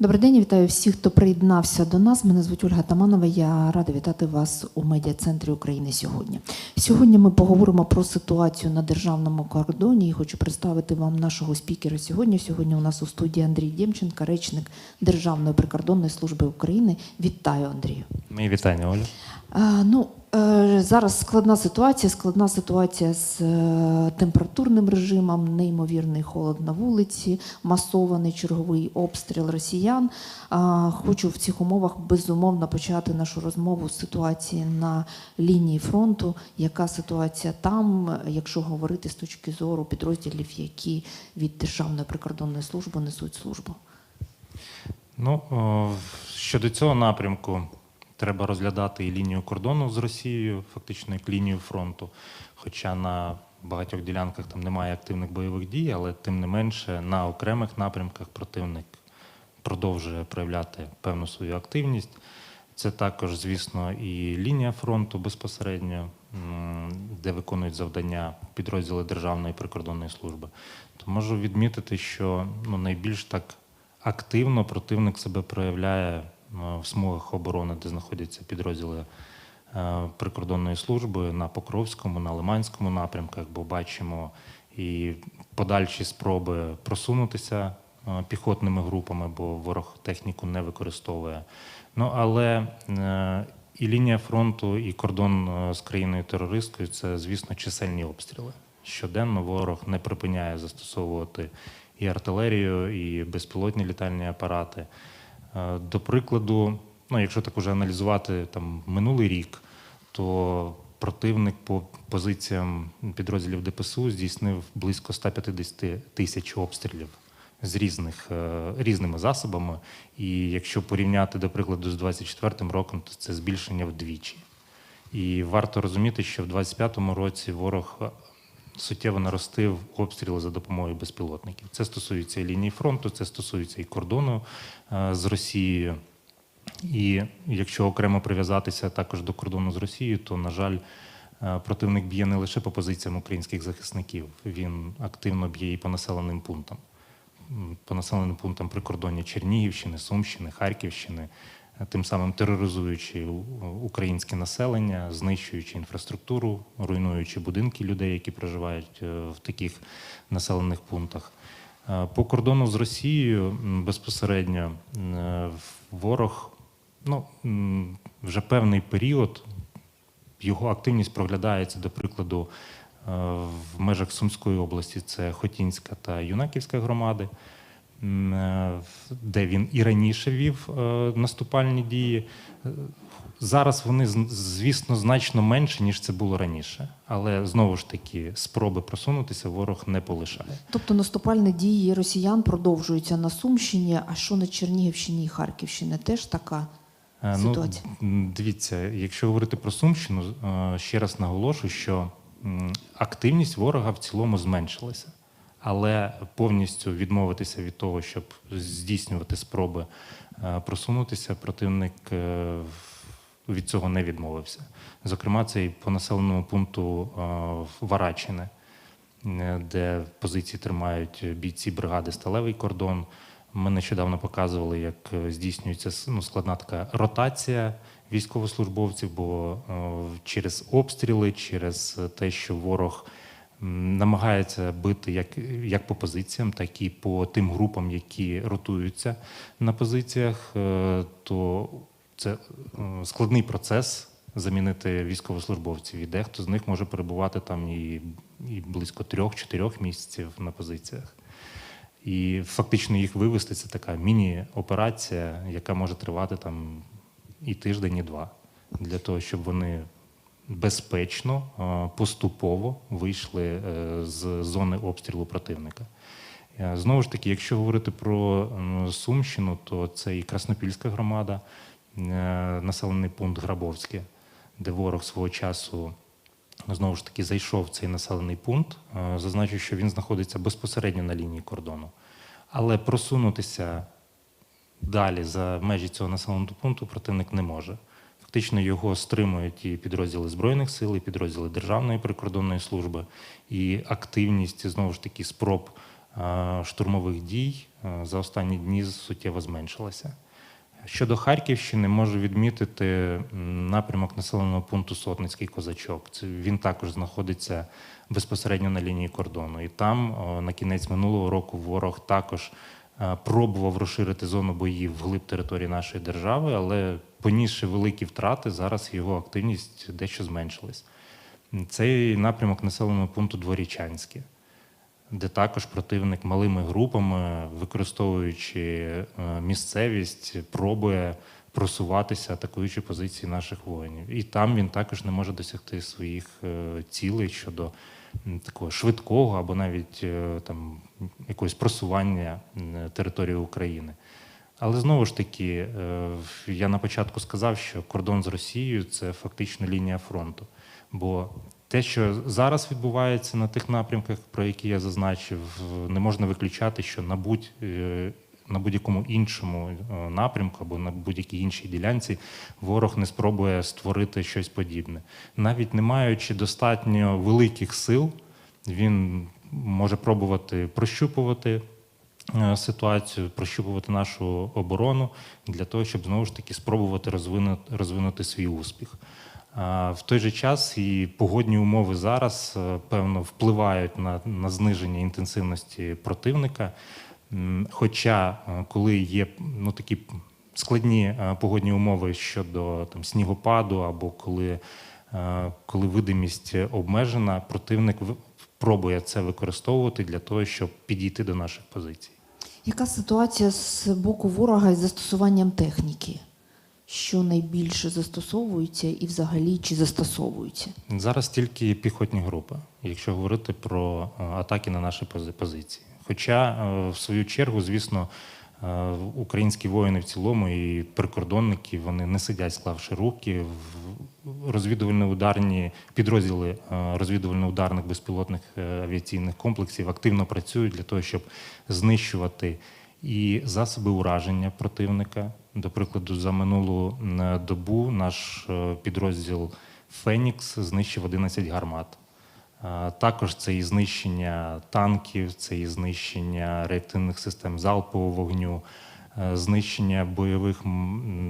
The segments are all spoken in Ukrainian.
Добрий день, вітаю всіх, хто приєднався до нас. Мене звуть Ольга Таманова. Я рада вітати вас у медіа-центрі України сьогодні. Сьогодні ми поговоримо про ситуацію на державному кордоні. І хочу представити вам нашого спікера сьогодні. Сьогодні у нас у студії Андрій Дємченка, речник Державної прикордонної служби України. Вітаю, Андрію. Мої вітання, Оля. А, ну, зараз складна ситуація, складна ситуація з е, температурним режимом, неймовірний холод на вулиці, масований черговий обстріл росіян. Хочу в цих умовах безумовно почати нашу розмову з ситуації на лінії фронту. Яка ситуація там, якщо говорити з точки зору підрозділів, які від Державної прикордонної служби несуть службу? Ну, щодо цього напрямку, треба розглядати і лінію кордону з Росією, фактично як лінію фронту. Хоча на багатьох ділянках там немає активних бойових дій, але тим не менше на окремих напрямках противник продовжує проявляти певну свою активність. Це також, звісно, і лінія фронту безпосередньо, де виконують завдання підрозділи Державної прикордонної служби. То можу відмітити, що ну, найбільш так активно противник себе проявляє в смугах оборони, де знаходяться підрозділи е, прикордонної служби на Покровському, на Лиманському напрямках, бо бачимо і подальші спроби просунутися е, піхотними групами, бо ворог техніку не використовує. Ну але е, і лінія фронту, і кордон е, з країною терористкою це, звісно, чисельні обстріли. Щоденно ворог не припиняє застосовувати і артилерію, і безпілотні літальні апарати. Е, До прикладу, ну, якщо так уже аналізувати там минулий рік, то противник по позиціям підрозділів ДПСУ здійснив близько 150 тисяч обстрілів з різних, е, різними засобами. І якщо порівняти, до прикладу, з 24 роком, то це збільшення вдвічі. І варто розуміти, що в 25-му році ворог е, суттєво наростив обстріли за допомогою безпілотників. Це стосується і лінії фронту, це стосується і кордону е, з Росією. І якщо окремо прив'язатися також до кордону з Росією, то, на жаль, е, противник б'є не лише по позиціям українських захисників, він активно б'є і по населеним пунктам. По населеним пунктам прикордоння Чернігівщини, Сумщини, Харківщини, тим самим тероризуючи українське населення, знищуючи інфраструктуру, руйнуючи будинки людей, які проживають е, в таких населених пунктах. Е, По кордону з Росією безпосередньо е, ворог ну, вже певний період його активність проглядається, до прикладу, е, в межах Сумської області це Хотінська та Юнаківська громади, е, де він і раніше вів е, наступальні дії. Е, Зараз вони, звісно, значно менше, ніж це було раніше. Але знову ж таки, спроби просунутися ворог не полишає. Тобто наступальні дії росіян продовжуються на Сумщині, а що на Чернігівщині і Харківщині? Теж така Е, Ну, ситуація? дивіться, якщо говорити про Сумщину, е, ще раз наголошую, що активність ворога в цілому зменшилася. Але повністю відмовитися від того, щоб здійснювати спроби е, просунутися, противник е, від цього не відмовився. Зокрема, це і по населеному пункту е, Варачине, е, де позиції тримають бійці бригади Сталевий кордон. Ми нещодавно показували, як здійснюється ну, складна така ротація військовослужбовців, бо через обстріли, через те, що ворог намагається бити як, як по позиціям, так і по тим групам, які ротуються на позиціях, е, то це е, складний процес замінити військовослужбовців. І дехто з них може перебувати там і, і близько трьох-чотирьох місяців на позиціях. І фактично їх вивести це така міні-операція, яка може тривати там і тиждень, і два, для того, щоб вони безпечно, е, поступово вийшли е, з зони обстрілу противника. Е, Знову ж таки, якщо говорити про Сумщину, то це і Краснопільська громада, населений пункт Грабовське, де ворог свого часу знову ж таки зайшов в цей населений пункт. Зазначу, що він знаходиться безпосередньо на лінії кордону. Але просунутися далі за межі цього населеного пункту противник не може. Фактично його стримують і підрозділи Збройних сил, і підрозділи Державної прикордонної служби, і активність знову ж таки спроб е, штурмових дій е, за останні дні суттєво зменшилася. Щодо Харківщини, можу відмітити напрямок населеного пункту Сотницький Козачок. Він також знаходиться безпосередньо на лінії кордону. І там на кінець минулого року ворог також пробував розширити зону боїв вглиб території нашої держави, але понісши великі втрати, зараз його активність дещо зменшилась. Цей напрямок населеного пункту Дворічанське де також противник малими групами, використовуючи е, місцевість, пробує просуватися, атакуючи позиції наших воїнів. І там він також не може досягти своїх е, цілей щодо такого швидкого або навіть е, там якогось просування території України. Але знову ж таки, е, я на початку сказав, що кордон з Росією це фактично лінія фронту. Бо те, що зараз відбувається на тих напрямках, про які я зазначив, не можна виключати, що на будь е, на будь-якому іншому е, напрямку або на будь-якій іншій ділянці ворог не спробує створити щось подібне. Навіть не маючи достатньо великих сил, він може пробувати прощупувати е, ситуацію, прощупувати нашу оборону для того, щоб знову ж таки спробувати розвинути, розвинути свій успіх. В той же час і погодні умови зараз е, певно впливають на, на зниження інтенсивності противника. Хоча, е, коли є ну, такі складні е, погодні умови щодо там, снігопаду, або коли, е, коли видимість обмежена, противник пробує це використовувати для того, щоб підійти до наших позицій. Яка ситуація з боку ворога із застосуванням техніки? Що найбільше застосовується і взагалі чи застосовується? Зараз тільки піхотні групи, якщо говорити про атаки на наші пози- позиції. Хоча, е, в свою чергу, звісно, е, українські воїни в цілому і прикордонники вони не сидять, склавши руки. Розвідувально-ударні підрозділи е, розвідувально-ударних безпілотних авіаційних комплексів активно працюють для того, щоб знищувати і засоби ураження противника. До прикладу, за минулу добу наш підрозділ Фенікс знищив 11 гармат. Також це і знищення танків, це і знищення реактивних систем залпового вогню, е, знищення бойових,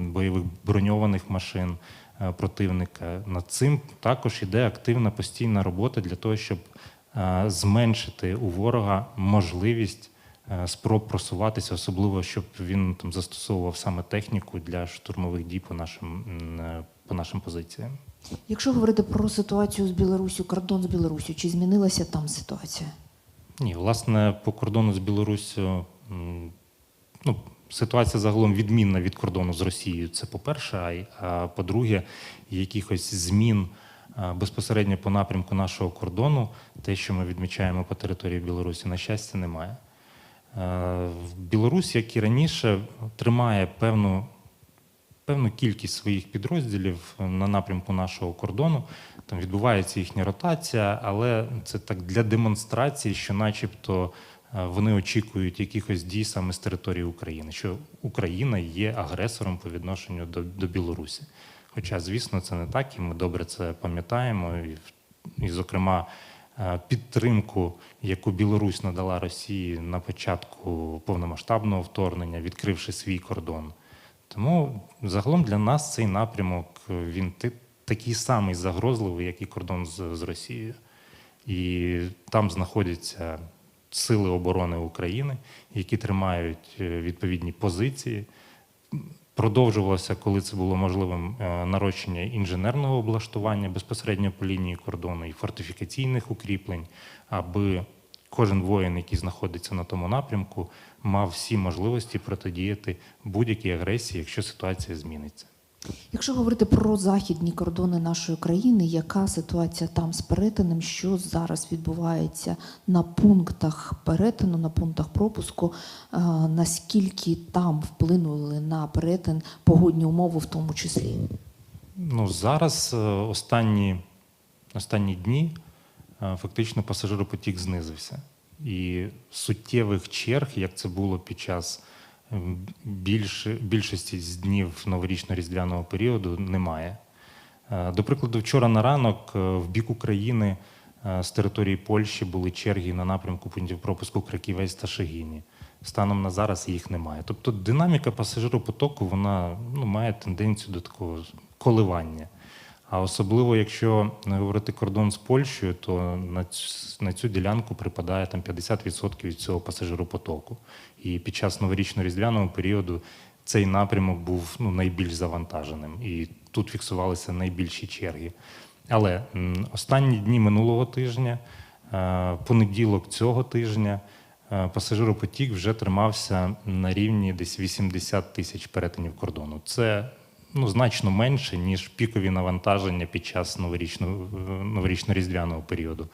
бойових броньованих машин е, противника. Над цим також іде активна постійна робота для того, щоб е, зменшити у ворога можливість спроб просуватися, особливо щоб він там застосовував саме техніку для штурмових дій по нашим, по нашим позиціям. Якщо говорити про ситуацію з Білоруссю, кордон з Білоруссю, чи змінилася там ситуація? Ні, власне, по кордону з Білоруссю м, ну, ситуація загалом відмінна від кордону з Росією. Це по-перше, а, по-друге, якихось змін безпосередньо по напрямку нашого кордону, те, що ми відмічаємо по території Білорусі, на щастя, немає. Е, Білорусь, як і раніше, тримає певну певну кількість своїх підрозділів на напрямку нашого кордону. Там відбувається їхня ротація, але це так для демонстрації, що, начебто, е, вони очікують якихось дій саме з території України, що Україна є агресором по відношенню до, до Білорусі. Хоча, звісно, це не так, і ми добре це пам'ятаємо. І, і зокрема, е, підтримку, яку Білорусь надала Росії на початку повномасштабного вторгнення, відкривши свій кордон. Тому загалом для нас цей напрямок він такий самий загрозливий, як і кордон з, з Росією. І там знаходяться сили оборони України, які тримають е, відповідні позиції. Продовжувалося, коли це було можливим, е, нарощення інженерного облаштування безпосередньо по лінії кордону і фортифікаційних укріплень, аби кожен воїн, який знаходиться на тому напрямку, мав всі можливості протидіяти будь-якій агресії, якщо ситуація зміниться. Якщо говорити про західні кордони нашої країни, яка ситуація там з перетином, що зараз відбувається на пунктах перетину, на пунктах пропуску, е, наскільки там вплинули на перетин погодні умови, в тому числі? Ну, зараз е, останні, останні дні фактично пасажиропотік знизився. І суттєвих черг, як це було під час ем, більш, більшості з днів новорічно-різдвяного періоду, немає. Е, До прикладу, вчора на ранок е, в бік України Е, З території Польщі були черги на напрямку пунктів пропуску Краківець та Шегіні. Станом на зараз їх немає. Тобто динаміка пасажиропотоку вона ну, має тенденцію до такого коливання. А особливо, якщо говорити кордон з Польщею, то на цю, на цю ділянку припадає там 50% від цього пасажиропотоку. І під час новорічно-різдвяного періоду цей напрямок був ну, найбільш завантаженим. І тут фіксувалися найбільші черги. Але останні дні минулого тижня, е, понеділок цього тижня, е, пасажиропотік вже тримався на рівні десь 80 тисяч перетинів кордону. Це ну, значно менше, ніж пікові навантаження під час е, новорічно-різдвяного періоду.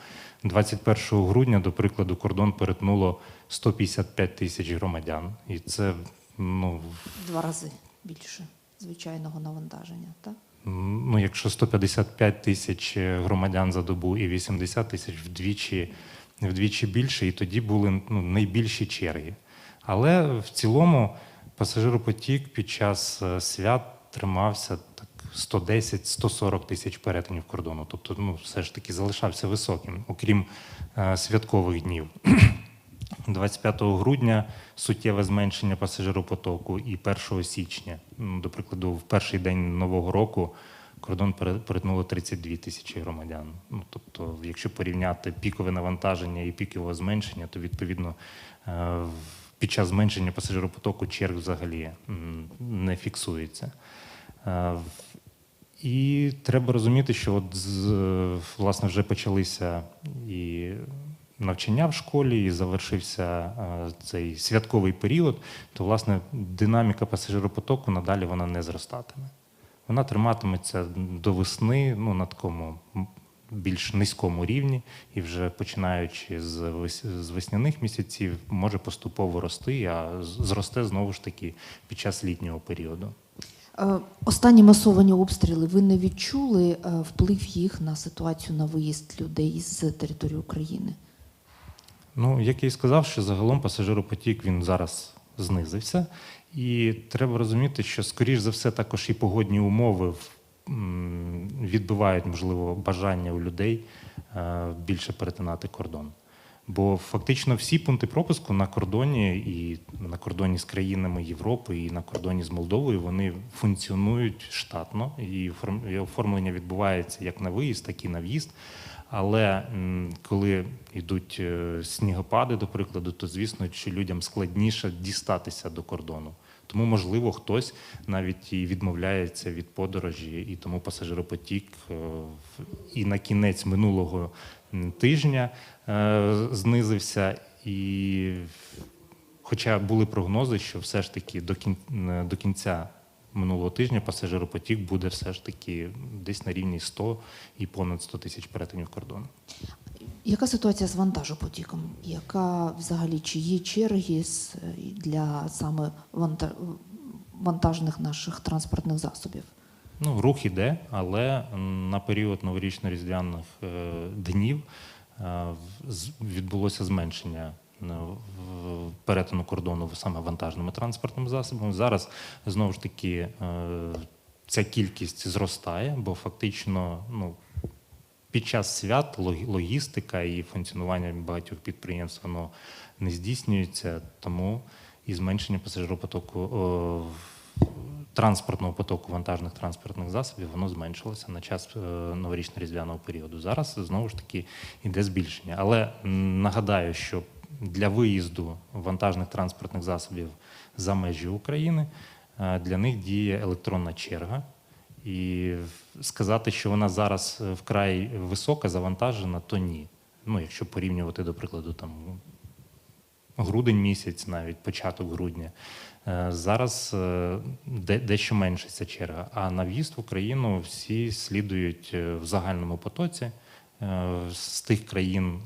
21 грудня, до прикладу, кордон перетнуло 155 тисяч громадян. І це ну, два рази більше звичайного навантаження. Так? Ну, якщо 155 тисяч громадян за добу і 80 тисяч вдвічі, вдвічі більше, і тоді були ну, найбільші черги. Але в цілому пасажиропотік під час е, свят тримався так 110-140 тисяч перетинів кордону. Тобто, ну, все ж таки залишався високим, окрім е, святкових днів. 25 грудня суттєве зменшення пасажиропотоку і 1 січня, ну, до прикладу, в перший день нового року кордон пере- перетнуло 32 тисячі громадян. Ну, тобто, якщо порівняти пікове навантаження і пікове зменшення, то відповідно е, під час зменшення пасажиропотоку черг взагалі не фіксується. Е, і треба розуміти, що от власне вже почалися і навчання в школі, і завершився е, цей святковий період, то власне динаміка пасажиропотоку надалі вона не зростатиме. Вона триматиметься до весни ну, на такому більш низькому рівні, і вже починаючи з весняних місяців може поступово рости, а зросте знову ж таки під час літнього періоду. Е, Останні масовані обстріли ви не відчули е, вплив їх на ситуацію на виїзд людей з території України? Ну, як я і сказав, що загалом пасажиропотік він зараз знизився. І треба розуміти, що, скоріш за все, також і погодні умови в- м, відбивають, можливо, бажання у людей е, більше перетинати кордон. Бо фактично всі пункти пропуску на кордоні і на кордоні з країнами Європи, і на кордоні з Молдовою вони функціонують штатно, і оформ- оформлення відбувається як на виїзд, так і на в'їзд. Але коли йдуть е, снігопади, до прикладу, то звісно, що людям складніше дістатися до кордону. Тому, можливо, хтось навіть і відмовляється від подорожі, і тому пасажиропотік е, і на кінець минулого тижня е, знизився. І хоча були прогнози, що все ж таки до кінця минулого тижня пасажиропотік буде все ж таки десь на рівні 100 і понад 100 тисяч перетинів кордону. Яка ситуація з вантажопотіком? Яка взагалі чи є черги для саме вантажних наших транспортних засобів? Ну, рух іде, але на період новорічно-різдвяних е, днів е, відбулося зменшення е, перетину кордону саме вантажними транспортними засобами. Зараз знову ж таки ця кількість зростає, бо фактично ну, під час свят лог- логістика і функціонування багатьох підприємств воно не здійснюється, тому і зменшення пасажиропотоку о, в- транспортного потоку вантажних транспортних засобів воно зменшилося на час е, новорічно-різдвяного періоду. Зараз знову ж таки йде збільшення. Але нагадаю, що для виїзду вантажних транспортних засобів за межі України е, для них діє електронна черга. І сказати, що вона зараз е, вкрай висока, завантажена, то ні. Ну, якщо порівнювати, до прикладу, там грудень місяць, навіть початок грудня. Е, Зараз е, дещо менше ця черга. А на в'їзд в Україну всі слідують в загальному потоці з тих країн,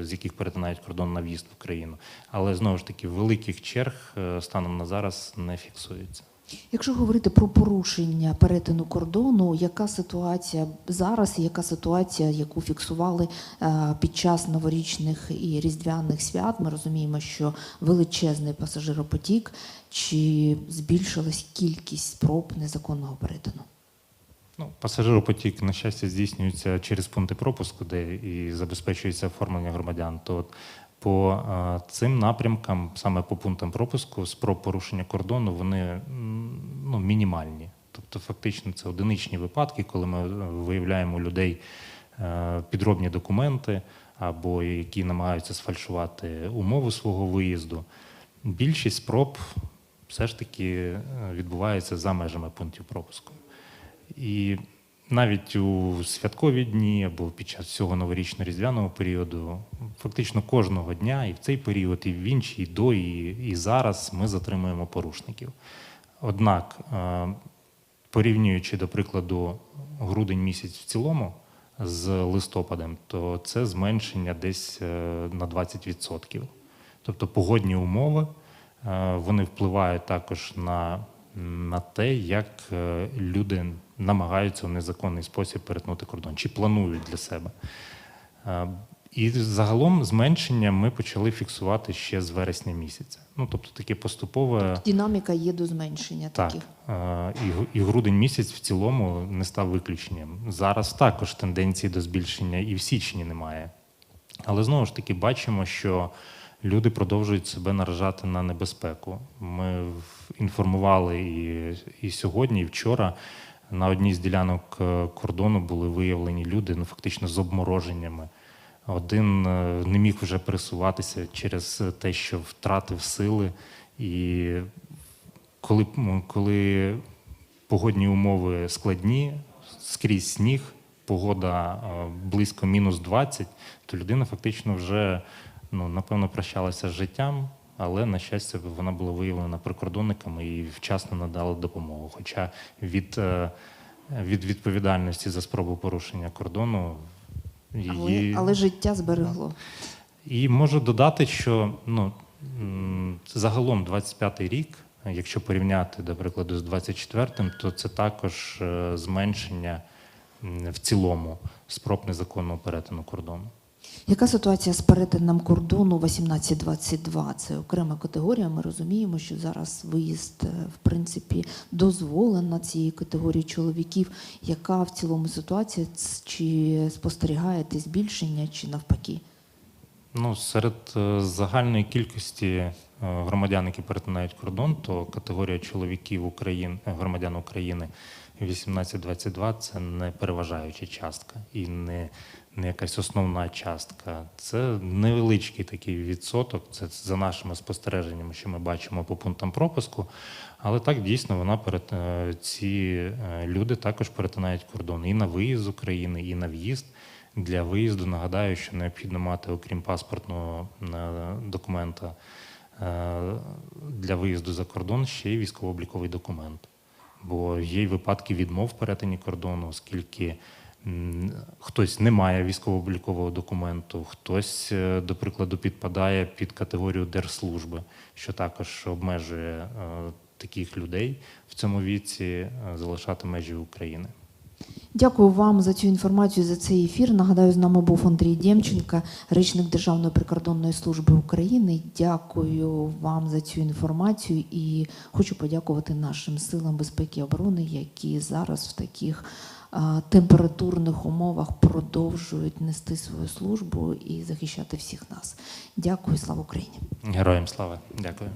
з яких перетинають кордон на в'їзд в Україну. Але знову ж таки, великих черг станом на зараз не фіксується. Якщо говорити про порушення перетину кордону, яка ситуація зараз, яка ситуація, яку фіксували е, під час новорічних і різдвяних свят? Ми розуміємо, що величезний пасажиропотік, чи збільшилась кількість спроб незаконного перетину? Ну, пасажиропотік, на щастя, здійснюється через пункти пропуску, де і забезпечується оформлення громадян. То по е, цим напрямкам, саме по пунктам пропуску, спроб порушення кордону, вони ну, мінімальні. Тобто, фактично, це одиничні випадки, коли ми е, виявляємо у людей е, підробні документи або які намагаються сфальшувати умови свого виїзду. Більшість спроб все ж таки відбувається за межами пунктів пропуску. І навіть у святкові дні або під час всього новорічно-різдвяного періоду, фактично кожного дня, і в цей період, і в інші, і до, і, і зараз ми затримуємо порушників. Однак, е, порівнюючи, до прикладу, грудень місяць в цілому з листопадом, то це зменшення десь е, на 20%. Тобто погодні умови е, вони впливають також на, на те, як люди намагаються в незаконний спосіб перетнути кордон, чи планують для себе. Е, І загалом зменшення ми почали фіксувати ще з вересня місяця. Ну тобто таке поступове. Динаміка є до зменшення Так, таких. е, і, і грудень місяць в цілому не став виключенням. Зараз також тенденції до збільшення і в січні немає. Але знову ж таки бачимо, що люди продовжують себе наражати на небезпеку. Ми інформували і, і сьогодні, і вчора. На одній з ділянок е, кордону були виявлені люди, ну фактично з обмороженнями. Один е, не міг вже пересуватися через те, що втратив сили, і коли, коли погодні умови складні, скрізь сніг, погода е, близько мінус 20, то людина фактично вже ну, напевно прощалася з життям, але на щастя вона була виявлена прикордонниками і вчасно надала допомогу. Хоча від, е, від відповідальності за спробу порушення кордону її але життя зберегло. і можу додати, що ну, загалом 25-й рік, якщо порівняти, до прикладу, з 24-м, то це також е, зменшення в цілому спроб незаконного перетину кордону. Яка ситуація з перетином кордону 18-22? Це окрема категорія. Ми розуміємо, що зараз виїзд, е, в принципі, дозволено цієї категорії чоловіків. Яка в цілому ситуація? Чи спостерігаєте збільшення, чи навпаки? Ну, серед е, загальної кількості е, громадян, які перетинають кордон, то категорія чоловіків Україн, е, громадян України 18-22 це не переважаюча частка і не якась основна частка. Це невеличкий такий відсоток. Це за нашими спостереженнями, що ми бачимо по пунктам пропуску. Але так дійсно вона перет... е, ці е, люди також перетинають кордон і на виїзд з України, і на в'їзд. Для виїзду нагадаю, що необхідно мати, окрім паспортного е, документа для виїзду за кордон, ще й військово-обліковий документ. Бо є й випадки відмов в перетині кордону, оскільки хтось не має військово-облікового документу, хтось, е, до прикладу, підпадає під категорію держслужби, що також обмежує е, таких людей в цьому віці е, залишати межі України. Дякую вам за цю інформацію, за цей ефір. Нагадаю, з нами був Андрій Дємченка, речник Державної прикордонної служби України. Дякую вам за цю інформацію і хочу подякувати нашим силам безпеки і оборони, які зараз в таких температурних умовах продовжують нести свою службу і захищати всіх нас. Дякую, слава Україні. Героям слава! Дякую.